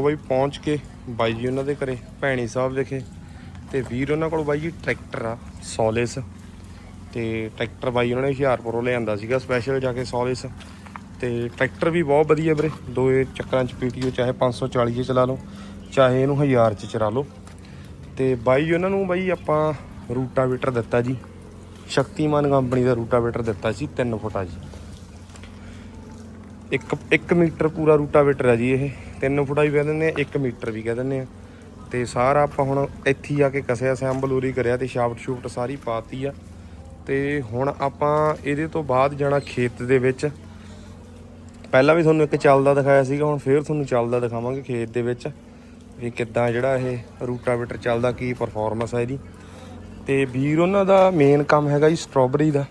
ਬਾਈ, ਪਹੁੰਚ ਕੇ ਬਾਈ ਜੀ ਉਹਨਾਂ ਦੇ ਘਰੇ, ਭੈਣੀ ਸਾਹਿਬ ਵਿਖੇ ਤੇ ਵੀਰ ਉਹਨਾਂ ਕੋਲ ਬਾਈ ਜੀ ਟਰੈਕਟਰ ਆ, ਸੋਲਿਸ। ਤੇ ਟਰੈਕਟਰ ਬਾਈ ਉਹਨਾਂ ਨੇ ਹੁਸ਼ਿਆਰਪੁਰੋਂ ਲਿਆਂਦਾ ਸੀਗਾ ਸਪੈਸ਼ਲ ਜਾ ਕੇ ਸੋਲਿਸ। ਤੇ ਟਰੈਕਟਰ ਵੀ ਬਹੁਤ ਵਧੀਆ ਵੀਰੇ ਦੋਏ ਚੱਕਰਾਂ ਚ ਪੀਟੀਓ, ਚਾਹੇ 540 ਚ ਚਲਾ ਲਓ, ਚਾਹੇ ਇਹਨੂੰ 1000 ਚ ਚਲਾ ਲਓ। ਤੇ ਬਾਈ ਉਹਨਾਂ ਨੂੰ ਬਾਈ ਆਪਾਂ ਰੂਟਾਵੇਟਰ ਦਿੱਤਾ ਜੀ। ਸ਼ਕਤੀਮਾਨ ਕੰਪਨੀ ਦਾ ਰੂਟਾਵੇਟਰ ਦਿੱਤਾ ਸੀ 3 ਫੁੱਟਾ ਜੀ ਇੱਕ 1 ਮੀਟਰ ਪੂਰਾ ਰੂਟਾਵੇਟਰ ਹੈ ਜੀ ਇਹ। 3 ਫੁੱਟਾ ਵੀ ਕਹਿ ਦਿੰਦੇ ਆ 1 ਮੀਟਰ ਵੀ ਕਹਿ ਦਿੰਦੇ ਆ। ਤੇ ਸਾਰਾ ਆਪਾਂ ਹੁਣ ਇੱਥੇ ਆ ਕੇ ਕਸਿਆ, ਸੈਂਬਲੂਰੀ ਕਰਿਆ ਤੇ ਸ਼ਾਫਟ ਸ਼ੂਫਟ ਸਾਰੀ ਪਾਤੀ ਆ। ਤੇ ਹੁਣ ਆਪਾਂ ਇਹਦੇ ਤੋਂ ਬਾਅਦ ਜਾਣਾ ਖੇਤ ਦੇ ਵਿੱਚ। ਪਹਿਲਾਂ ਵੀ ਤੁਹਾਨੂੰ ਇੱਕ ਚੱਲਦਾ ਦਿਖਾਇਆ ਸੀਗਾ, ਹੁਣ ਫੇਰ ਤੁਹਾਨੂੰ ਚੱਲਦਾ ਦਿਖਾਵਾਂਗੇ ਖੇਤ ਦੇ ਵਿੱਚ। ਵੀ ਕਿੱਦਾਂ ਜਿਹੜਾ ਇਹ ਰੂਟਾਵੇਟਰ ਚੱਲਦਾ, ਕੀ ਪਰਫਾਰਮੈਂਸ ਹੈ ਇਹਦੀ। ਤੇ ਵੀਰ, ਉਹਨਾਂ ਦਾ ਮੇਨ ਕੰਮ ਹੈਗਾ ਜੀ ਸਟ੍ਰਾਬੇਰੀ ਦਾ।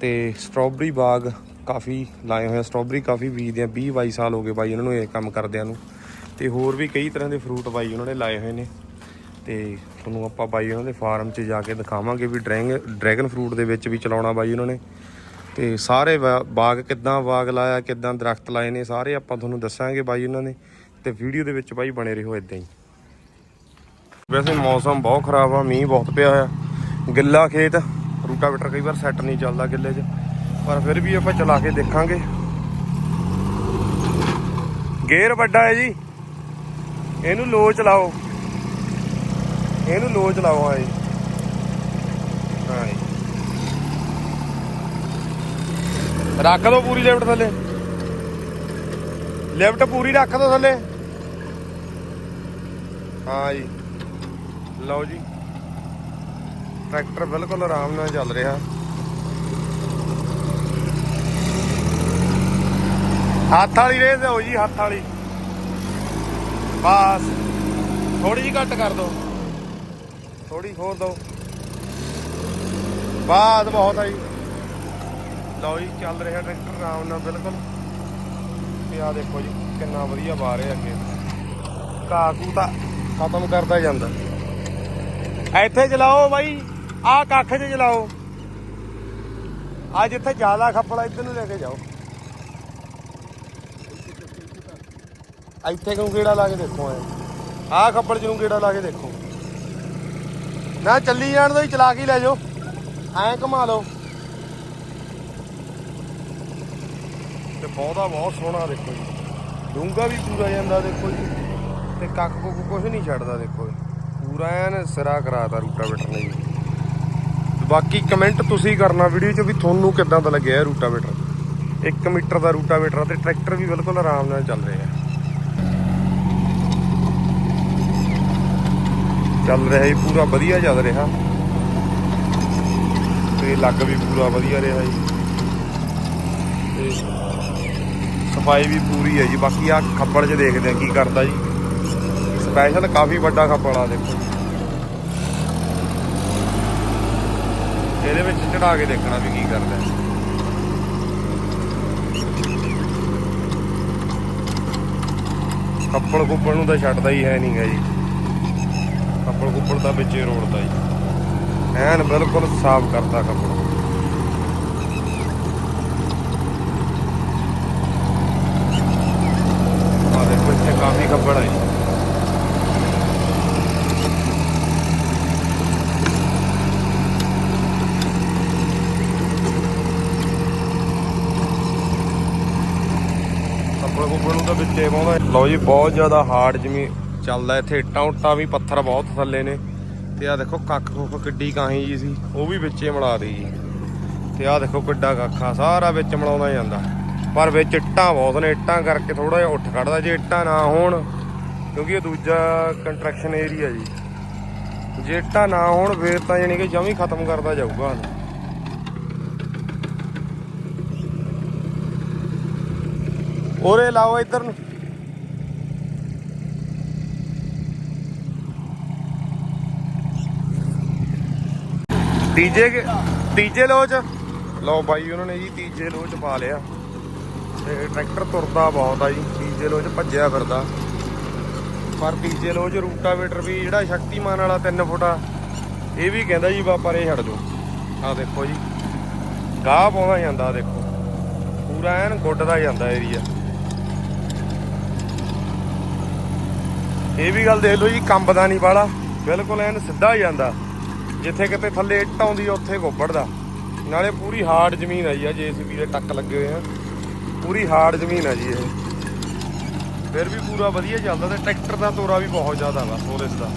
ਤੇ ਸਟ੍ਰਾਬੇਰੀ ਬਾਗ ਕਾਫੀ ਲਾਏ ਹੋਏ ਆ ਸਟ੍ਰਾਬੇਰੀ ਕਾਫੀ ਬੀਜਦੇ ਆ 20 22 ਸਾਲ ਹੋ ਗਏ ਬਾਈ ਉਹਨਾਂ ਨੂੰ ਇਹ ਕੰਮ ਕਰਦਿਆਂ ਨੂੰ। ਤੇ ਹੋਰ ਵੀ ਕਈ ਤਰ੍ਹਾਂ ਦੇ ਫਰੂਟ ਬਾਈ ਉਹਨਾਂ ਨੇ ਲਾਏ ਹੋਏ ਨੇ। ਤੇ ਤੁਹਾਨੂੰ ਆਪਾਂ ਬਾਈ ਉਹਨਾਂ ਦੇ ਫਾਰਮ 'ਚ ਜਾ ਕੇ ਦਿਖਾਵਾਂਗੇ ਵੀ ਡਰੈਗ, ਡਰੈਗਨ ਫਰੂਟ ਦੇ ਵਿੱਚ ਵੀ ਚਲਾਉਣਾ ਬਾਈ ਉਹਨਾਂ ਨੇ। ਤੇ ਸਾਰੇ ਬਾ- ਬਾਗ ਕਿੱਦਾਂ ਬਾਗ ਲਾਇਆ, ਕਿੱਦਾਂ ਦਰਖਤ ਲਾਏ ਨੇ, ਸਾਰੇ ਆਪਾਂ ਤੁਹਾਨੂੰ ਦੱਸਾਂਗੇ ਬਾਈ ਉਹਨਾਂ ਨੇ। ਤੇ ਵੀਡੀਓ ਦੇ ਵਿੱਚ ਬਾਈ ਬਣੇ ਰਹੋ ਇਦਾਂ ਹੀ। ਵੈਸੇ ਮੌਸਮ ਬਹੁਤ ਖਰਾਬ ਆ, ਮੀਂਹ ਬਹੁਤ ਪਿਆ ਹੋਇਆ। ਗਿੱਲਾ ਖੇਤ, ਰੂਟਾਵੇਟਰ ਕਈ ਵਾਰ ਸੈੱਟ ਨਹੀਂ ਚੱਲਦਾ ਗਿੱਲੇ 'ਚ। ਪਰ ਫਿਰ ਵੀ ਆਪਾਂ ਚਲਾ ਕੇ ਦੇਖਾਂਗੇ। ਗੇਅਰ ਵੱਡਾ ਹੈ ਜੀ। ਇਹਨੂੰ ਲੋ ਚਲਾਓ। ਇਹਨੂੰ ਲੋ ਚਲਾਓ ਹਾਂ ਜੀ ਹਾਂ ਜੀ ਰੱਖ ਦੋ ਪੂਰੀ ਲਿਫਟ ਥੱਲੇ। ਲਿਫਟ ਪੂਰੀ ਰੱਖ ਦੋ ਥੱਲੇ। ਹਾਂ ਜੀ। ਲਓ ਜੀ। ਟਰੈਕਟਰ ਬਿਲਕੁਲ ਆਰਾਮ ਨਾਲ ਚੱਲ ਰਿਹਾ। ਹੱਥ ਵਾਲੀ ਰੇਸ ਹੋ ਜੀ, ਹੱਥ ਵਾਲੀ। ਬਸ। ਥੋੜੀ ਜਿਹੀ ਘੱਟ ਕਰ ਦੋ। ਥੋੜੀ ਹੋਰ ਦੋ। ਬਾਦ ਬਹੁਤ ਆ ਜੀ। ਲਓ ਜੀ, ਚੱਲ ਰਿਹਾ ਟਰੈਕਟਰ ਆਰਾਮ ਨਾਲ ਬਿਲਕੁਲ। ਤੇ ਆ ਦੇਖੋ ਜੀ, ਕਿੰਨਾ ਵਧੀਆ ਬਾਹ ਰਿਹਾ ਅੱਗੇ। ਘਾਹ ਤਾਂ ਖਤਮ ਕਰਦਾ ਜਾਂਦਾ। ਇੱਥੇ ਚਲਾਓ ਬਾਈ, ਆਹ ਕੱਖ 'ਚ ਚਲਾਓ ਆ ਜਿੱਥੇ ਜ਼ਿਆਦਾ ਖੱਪੜਾ ਇੱਧਰ ਨੂੰ ਲੈ ਕੇ ਜਾਓ। ਇੱਥੇ ਕਿਉਂ ਗੇੜਾ ਲਾ ਕੇ ਦੇਖੋ ਐ? ਆਹ ਖੱਪੜ ਜਿਹਨੂੰ ਗੇੜਾ ਲਾ ਕੇ ਦੇਖੋ। ਨਾ ਚੱਲੀ ਜਾਣ ਦੋ ਹੀ ਚਲਾ ਕੇ ਲੈ ਜਾਓ। ਐਂ ਘੁਮਾ ਲਓ। ਤੇ ਪੌਦਾ ਬਹੁਤ ਸੋਹਣਾ ਦੇਖੋ ਜੀ। ਡੂੰਗਾ ਵੀ ਪੂਰਾ ਜਾਂਦਾ ਦੇਖੋ ਜੀ। ਤੇ ਕੱਖ ਕੁੱਕ ਕੁਝ ਨਹੀਂ ਛੱਡਦਾ ਦੇਖੋ ਪੂਰਾ ਐਨ ਸਿਰਾ ਕਰਾਤਾ ਰੂਟਾਵੇਟਰ ਨੇ ਜੀ। ਬਾਕੀ ਕਮੈਂਟ ਤੁਸੀਂ ਕਰਨਾ ਵੀਡੀਓ 'ਚ ਵੀ ਤੁਹਾਨੂੰ ਕਿੱਦਾਂ ਦਾ ਲੱਗਿਆ ਇਹ ਰੂਟਾਵੇਟਰ 1 ਮੀਟਰ ਦਾ ਰੂਟਾਵੇਟਰ ਆ ਤੇ ਟਰੈਕਟਰ ਵੀ ਬਿਲਕੁਲ ਆਰਾਮ ਨਾਲ ਚੱਲ ਰਿਹਾ। ਚੱਲ ਰਿਹਾ ਜੀ, ਪੂਰਾ ਵਧੀਆ ਚੱਲ ਰਿਹਾ। ਤੇ ਲੱਗ ਵੀ ਪੂਰਾ ਵਧੀਆ ਰਿਹਾ ਜੀ। ਤੇ ਸਫ਼ਾਈ ਵੀ ਪੂਰੀ ਹੈ ਜੀ। ਬਾਕੀ ਆ ਖੱਪੜ 'ਚ ਦੇਖਦੇ ਆ ਕੀ ਕਰਦਾ ਜੀ। ਸਪੈਸ਼ਲ ਕਾਫੀ ਵੱਡਾ ਖੱਪੜ ਆ, ਦੇਖੋ ਇਹਦੇ ਵਿੱਚ ਚੜਾ ਕੇ ਦੇਖਣਾ ਵੀ ਕੀ ਕਰਦਾ ਹੈ। ਖੱਪੜ ਖੁੱਪੜ ਨੂੰ ਤਾਂ ਛੱਡਦਾ ਹੀ ਹੈ ਨਹੀਂਗਾ ਜੀ। ਖੱਪੜ ਖੁੱਪੜ ਤਾਂ ਵਿੱਚੇ ਰੋੜਦਾ ਜੀ। ਐਨ ਬਿਲਕੁਲ ਸਾਫ਼ ਕਰਦਾ ਖੱਪੜ ਆ ਦੇਖੋ, ਇੱਥੇ ਕਾਫੀ ਖੱਪੜ ਹੈ ਜੀ। ਕੱਪੜੇ ਨੂੰ ਤਾਂ ਵਿੱਚੇ ਪਾਉਂਦਾ। ਲਓ ਜੀ, ਬਹੁਤ ਜ਼ਿਆਦਾ ਹਾਰਡ ਜਮੀਨ ਚੱਲਦਾ ਇੱਥੇ ਇੱਟਾਂ ਉੱਟਾਂ ਵੀ ਪੱਥਰ ਬਹੁਤ ਥੱਲੇ ਨੇ। ਤੇ ਆ ਦੇਖੋ ਕੱਖ ਕੁੱਖ ਕਿੱਡੀ ਕਾਹੀ ਜੀ ਸੀ, ਉਹ ਵੀ ਵਿੱਚੇ ਮਿਲਾ ਦੇ ਜੀ। ਤੇ ਆ ਦੇਖੋ ਕਿੱਡਾ ਕੱਖਾ ਸਾਰਾ ਵਿੱਚ ਮਿਲਾਉਂਦਾ ਜਾਂਦਾ। ਪਰ ਵਿੱਚ ਇੱਟਾਂ ਬਹੁਤ ਨੇ, ਇੱਟਾਂ ਕਰਕੇ ਥੋੜਾ ਜਿਹਾ ਉੱਠ ਖੜਦਾ, ਜੇ ਇੱਟਾਂ ਨਾ ਹੋਣ, ਕਿਉਂਕਿ ਇਹ ਦੂਜਾ ਕੰਟਰੈਕਸ਼ਨ ਏਰੀਆ ਜੀ। ਜੇ ਇੱਟਾਂ ਨਾ ਹੋਣ, ਫੇਰ ਤਾਂ ਯਾਨੀ ਕਿ ਜਮੀ ਖਤਮ ਕਰਦਾ ਜਾਊਗਾ ਉਰੇ ਲਾਓ ਇੱਧਰ ਨੂੰ। ਤੀਜੇ ਕੇ- ਤੀਜੇ ਲੋਚ ਲਓ ਬਾਈ, ਉਹਨਾਂ ਨੇ ਜੀ ਤੀਜੇ ਲੋਚ ਪਾ ਲਿਆ। ਤੇ ਟਰੈਕਟਰ ਤੁਰਦਾ ਬਹੁਤ ਆ ਜੀ। ਤੀਜੇ ਲੋਚ ਭੱਜਿਆ ਫਿਰਦਾ। ਪਰ ਤੀਜੇ ਲੋਚ ਰੂਟਾਵੇਟਰ ਵੀ ਜਿਹੜਾ ਸ਼ਕਤੀਮਾਨ ਵਾਲਾ 3 ਫੁੱਟਾ ਇਹ ਵੀ ਕਹਿੰਦਾ ਜੀ ਬਾ ਪਰੇ ਛੱਡ ਦਿਓ ਆ ਦੇਖੋ ਜੀ। ਗਾਹ ਪਾਉਂਦਾ ਜਾਂਦਾ ਦੇਖੋ। ਪੂਰਾ ਐਨ ਗੁੱਡ ਦਾ ਜਾਂਦਾ ਏਰੀਆ ਇਹ ਵੀ ਗੱਲ ਦੇਖ ਲਓ ਜੀ, ਕੰਬਦਾ ਨਹੀਂ ਵਾਲਾ। ਬਿਲਕੁਲ ਐਨ ਸਿੱਧਾ ਹੀ ਜਾਂਦਾ। ਜਿੱਥੇ ਕਿਤੇ ਥੱਲੇ ਇੱਟ ਆਉਂਦੀ ਆ, ਉੱਥੇ ਗੋਬੜ ਦਾ। ਨਾਲੇ ਪੂਰੀ ਹਾਰਡ ਜ਼ਮੀਨ ਆ ਜੀ ਆ ਜੇਸੀਬੀ ਦੇ ਟੱਕ ਲੱਗੇ ਹੋਏ ਆ। ਪੂਰੀ ਹਾਰਡ ਜ਼ਮੀਨ ਆ ਜੀ ਇਹ। ਫਿਰ ਵੀ ਪੂਰਾ ਵਧੀਆ ਚੱਲਦਾ ਤੇ ਟਰੈਕਟਰ ਦਾ ਤੋਰਾ ਵੀ ਬਹੁਤ ਜ਼ਿਆਦਾ ਵਾ ਸੋਰਸ ਦਾ।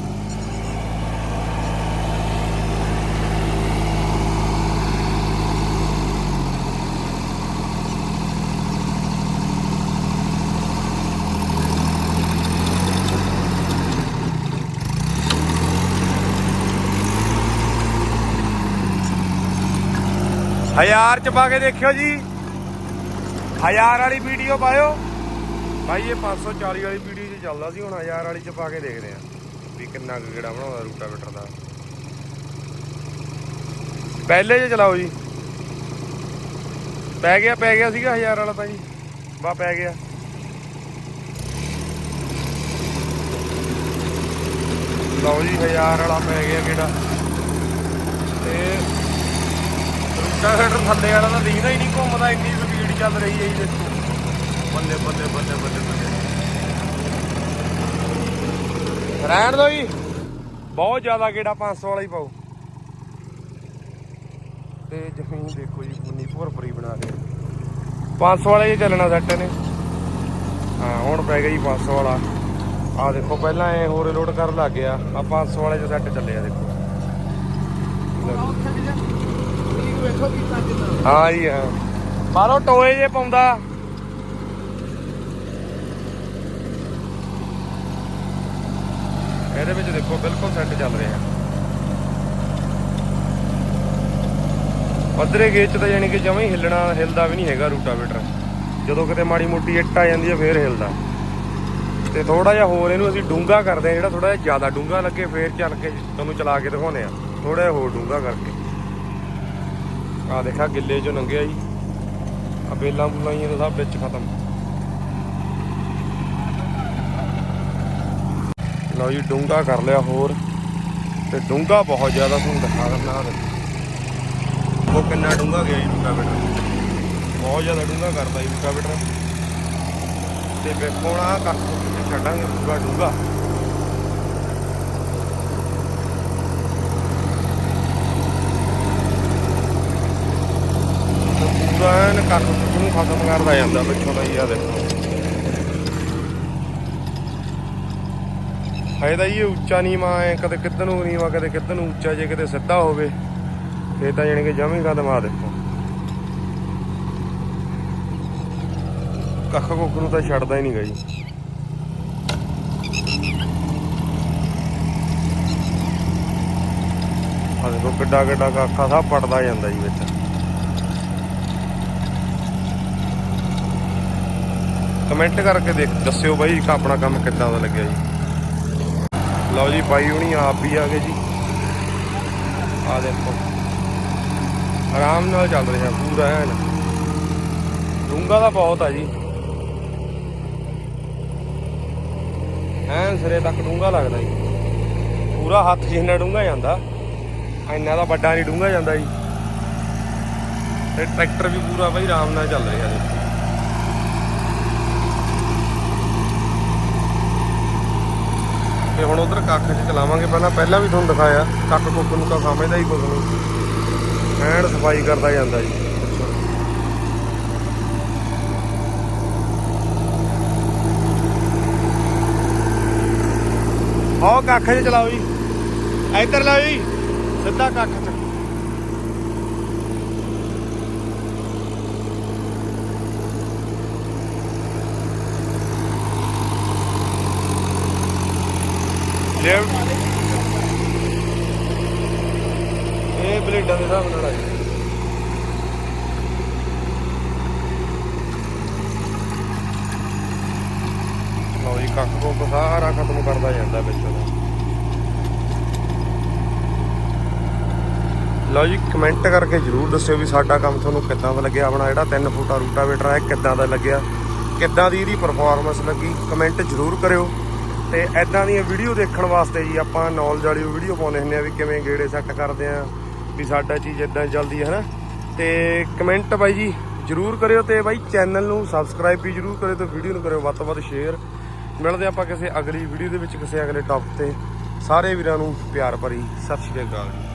ਹਜ਼ਾਰ ਚ ਪਾ ਕੇ ਦੇਖਿਓ ਜੀ। ਹਜ਼ਾਰ ਵਾਲੀ ਵੀਡੀਓ ਪਾਇਓ। ਭਾਈ, ਇਹ 540 ਵਾਲੀ ਵੀਡੀਓ 'ਚ ਚੱਲਦਾ ਸੀ, ਹੁਣ ਹਜ਼ਾਰ ਵਾਲੀ 'ਚ ਪਾ ਕੇ ਦੇਖਦੇ ਆ। ਵੀ ਕਿੰਨਾ ਕੁ ਗੇੜਾ ਬਣਾਉਂਦਾ ਰੂਟਾਵੇਟਰ ਦਾ। ਪਹਿਲੇ 'ਚ ਚਲਾਓ ਜੀ। ਪੈ ਗਿਆ ਪੈ ਗਿਆ ਸੀਗਾ ਹਜ਼ਾਰ ਵਾਲਾ ਤਾਂ ਜੀ। ਬਾ, ਪੈ ਗਿਆ। ਲਓ ਜੀ, ਹਜ਼ਾਰ ਵਾਲਾ ਪੈ ਗਿਆ ਕਿਹੜਾ ਤੇ ਰੂਟਾਵੇਟਰ ਥੱਲੇ ਵਾਲਾ ਤਾਂ ਦਿਖਦਾ ਹੀ ਨਹੀਂ, ਘੁੰਮਦਾ ਇੰਨੀ ਸਪੀਡ ਚੱਲ ਰਹੀ ਹੈ ਜੀ ਦੇਖੋ। ਬੱਲੇ ਬੱਲੇ ਬੱਲੇ ਬੱਲੇ ਬੱਲੇ। ਰਹਿਣ ਦੋ ਜੀ। ਬਹੁਤ ਜ਼ਿਆਦਾ ਗੇੜਾ 500 ਵਾਲਾ ਹੀ ਪਾਓ। ਤੇ ਜ਼ਮੀਨ ਦੇਖੋ ਜੀ ਪੁੰਨੀ ਭੁਰ ਬਣਾ ਕੇ। 500 ਵਾਲਾ ਹੀ ਚੱਲਣਾ ਸੈੱਟ ਨੇ ਹਾਂ, ਹੁਣ ਪੈ ਗਿਆ ਜੀ 500 ਵਾਲਾ। ਆ ਦੇਖੋ, ਪਹਿਲਾਂ ਇਹ ਹੋਰ ਲੋਡ ਕਰਨ ਲੱਗ ਗਿਆ। ਆ 500 ਵਾਲੇ ਚ ਸੈੱਟ ਚੱਲਿਆ ਦੇਖੋ। ਚੱਲੇ ਆ ਦੇਖੋ ਹਾਂ ਜੀ, ਹਾਂ। ਬਾਹਰੋਂ ਟੋਏ ਜੇ ਪਾਉਂਦਾ। ਇਹਦੇ ਵਿੱਚ ਦੇਖੋ, ਬਿਲਕੁਲ ਸੈੱਟ ਚੱਲ ਰਿਹਾ। ਪੱਧਰੇ ਗੇਜ ਚ ਤਾਂ ਯਾਨੀ ਕਿ ਜਮਾਂ ਹੀ ਹਿੱਲਣਾ, ਹਿਲਦਾ ਵੀ ਨਹੀਂ ਹੈਗਾ ਰੂਟਾਵੇਟਰ। ਜਦੋਂ ਕਿਤੇ ਮਾੜੀ ਮੋਟੀ ਇੱਟ ਆ ਜਾਂਦੀ ਹੈ ਫੇਰ ਹਿਲਦਾ। ਤੇ ਥੋੜਾ ਜਿਹਾ ਹੋਰ ਇਹਨੂੰ ਅਸੀਂ ਡੂੰਗਾ ਕਰਦੇ ਆ ਜਿਹੜਾ ਥੋੜਾ ਜਿਹਾ ਜ਼ਿਆਦਾ ਡੂੰਗਾ ਲੱਗੇ, ਫੇਰ ਚੱਲ ਕੇ ਤੁਹਾਨੂੰ ਚਲਾ ਕੇ ਦਿਖਾਉਂਦੇ ਆ ਥੋੜਾ ਜਿਹਾ ਹੋਰ ਡੂੰਗਾ ਕਰਕੇ। ਆ ਦੇਖਾ ਗਿੱਲੇ ਚੋਂ ਲੰਘਿਆ ਜੀ। ਆ ਬੇਲਾਂ ਬੁਲਾਂ ਹੀ ਇਹਦਾ ਸਭ ਵਿੱਚ ਖਤਮ। ਲਓ ਜੀ ਡੂੰਗਾ ਕਰ ਲਿਆ ਹੋਰ। ਤੇ ਡੂੰਗਾ ਬਹੁਤ ਜ਼ਿਆਦਾ ਤੁਹਾਨੂੰ ਦਿਖਾ ਦਿੰਦਾ ਆ ਉਹ ਕਿੰਨਾ ਡੂੰਗਾ ਗਿਆ ਜੀ ਰੂਟਾਵੇਟਰ ਬਹੁਤ ਜ਼ਿਆਦਾ ਡੂੰਗਾ ਕਰਦਾ ਜੀ ਰੂਟਾਵੇਟਰ ਤੇ ਵੇਖੋ ਨਾ ਕੱਖ ਛੱਡਾਂਗੇ, ਪੂਰਾ ਡੂੰਗਾ ਪੂਰਾ ਕੱਖ ਕੁੱਖ ਨੂੰ ਖਤਮ ਕਰਦਾ ਜਾਂਦਾ ਪਿੱਛੋਂ ਦਾ ਹੀ ਆ ਦੇਖੋ। ਫਾਇਦਾ ਇਹ ਉੱਚਾ ਨੀਵਾਂ ਐ, ਕਦੇ ਕਿੱਧਰ ਨੂੰ ਨੀਵਾਂ, ਕਦੇ ਕਿੱਧਰ ਨੂੰ ਉੱਚਾ, ਜੇ ਕਿਤੇ ਸਿੱਧਾ ਹੋਵੇ, ਫੇਰ ਤਾਂ ਜਾਣੀ ਕਿ ਜਮੀ ਕਦਮ ਆ ਦੇਖੋ। ਕੱਖ ਕੁੱਖ ਨੂੰ ਤਾਂ ਛੱਡਦਾ ਹੀ ਨਹੀਂਗਾ ਜੀ। ਆ ਦੇਖੋ ਕਿੱਡਾ ਕਿੱਡਾ ਕੱਖਾ ਸਭ ਪੜਦਾ ਜਾਂਦਾ ਜੀ ਵਿੱਚ। ਕਮੈਂਟ ਕਰਕੇ ਦੇਖ, ਦੱਸਿਓ ਬਾਈ ਆਪਣਾ ਕੰਮ ਕਿੱਦਾਂ ਦਾ ਲੱਗਿਆ ਜੀ। ਲਓ ਜੀ, ਬਾਈ ਹੁਣੀ ਆਪ ਵੀ ਆ ਗਏ ਜੀ। ਆ ਦੇਖੋ। ਆਰਾਮ ਨਾਲ ਚੱਲ ਰਿਹਾ, ਪੂਰਾ ਐਨ। ਡੂੰਗਾ ਦਾ ਬਹੁਤ ਆ ਜੀ। ਐਨ ਸਿਰੇ ਤੱਕ ਡੂੰਗਾ ਲੱਗਦਾ ਜੀ। ਪੂਰਾ ਹੱਥ ਜਿੰਨਾ ਡੂੰਗਾ ਜਾਂਦਾ, ਇੰਨਾ ਦਾ ਵੱਡਾ ਨਹੀਂ ਡੂੰਗਾ ਜਾਂਦਾ ਜੀ। ਤੇ ਟਰੈਕਟਰ ਵੀ ਪੂਰਾ ਬਾਈ ਆਰਾਮ ਨਾਲ ਚੱਲ ਰਿਹਾ ਜੀ। ਤੇ ਹੁਣ ਉਧਰ ਕੱਖ 'ਚ ਚਲਾਵਾਂਗੇ। ਪਹਿਲਾਂ ਪਹਿਲਾਂ ਵੀ ਤੁਹਾਨੂੰ ਦਿਖਾਇਆ, ਕੱਖ ਕੁੱਕ ਨੂੰ ਤਾਂ ਸਮਝਦਾ ਹੀ ਕੁਝ ਨਹੀਂ ਐਨ ਸਫ਼ਾਈ ਕਰਦਾ ਜਾਂਦਾ ਜੀ। ਆਓ ਕੱਖ 'ਚ ਚਲਾਓ ਜੀ। ਇੱਧਰ ਲਾਓ ਜੀ। ਸਿੱਧਾ ਕੱਖ 'ਚ ਲੈਫਟ ਇਹ ਬਲੇਡਾਂ ਦੇ ਹਿਸਾਬ ਨਾਲ ਜੀ। ਲਓ ਜੀ ਕੱਖ ਕੁੱਖ ਸਾਰਾ ਖਤਮ ਕਰਦਾ ਜਾਂਦਾ ਵਿੱਚ ਲਓ ਜੀ ਕਮੈਂਟ ਕਰਕੇ ਜਰੂਰ ਦੱਸਿਓ ਵੀ ਸਾਡਾ ਕੰਮ ਤੁਹਾਨੂੰ ਕਿੱਦਾਂ ਦਾ ਲੱਗਿਆ। ਆਪਣਾ ਜਿਹੜਾ 3 ਫੁੱਟਾ ਰੂਟਾਵੇਟਰ ਹੈ ਕਿੱਦਾਂ ਦਾ ਲੱਗਿਆ? ਕਿੱਦਾਂ ਦੀ ਇਹਦੀ ਪਰਫਾਰਮੈਂਸ ਲੱਗੀ? ਕਮੈਂਟ ਜਰੂਰ ਕਰਿਓ। ਤੇ ਐਦਾਂ ਦੀਆਂ ਵੀਡੀਓ ਦੇਖਣ ਵਾਸਤੇ ਜੀ ਆਪਾਂ ਨੌਲੇਜ ਵਾਲੀ ਵੀਡੀਓ ਪਾਉਂਦੇ ਹੁੰਦੇ ਆ ਵੀ ਕਿਵੇਂ ਗੇੜੇ ਸੈੱਟ ਕਰਦੇ ਆ, ਵੀ ਸਾਡਾ ਚੀਜ਼ ਇਦਾਂ ਚੱਲਦੀ ਹੈ ਹਨਾ? ਤੇ ਕਮੈਂਟ ਬਾਈ ਜੀ ਜਰੂਰ ਕਰਿਓ ਤੇ ਬਾਈ ਚੈਨਲ ਨੂੰ ਸਬਸਕ੍ਰਾਈਬ ਵੀ ਜਰੂਰ ਕਰਿਓ ਤੇ ਵੀਡੀਓ ਨੂੰ ਕਰਿਓ ਵੱਧ ਤੋਂ ਵੱਧ ਸ਼ੇਅਰ ਮਿਲਦੇ ਆਪਾਂ ਕਿਸੇ ਅਗਲੀ ਵੀਡੀਓ ਦੇ ਵਿੱਚ, ਕਿਸੇ ਅਗਲੇ ਟੌਪਿਕ ਤੇ। ਸਾਰੇ ਵੀਰਾਂ ਨੂੰ ਪਿਆਰ ਭਰੀ ਸਤਿ ਸ਼੍ਰੀ ਅਕਾਲ।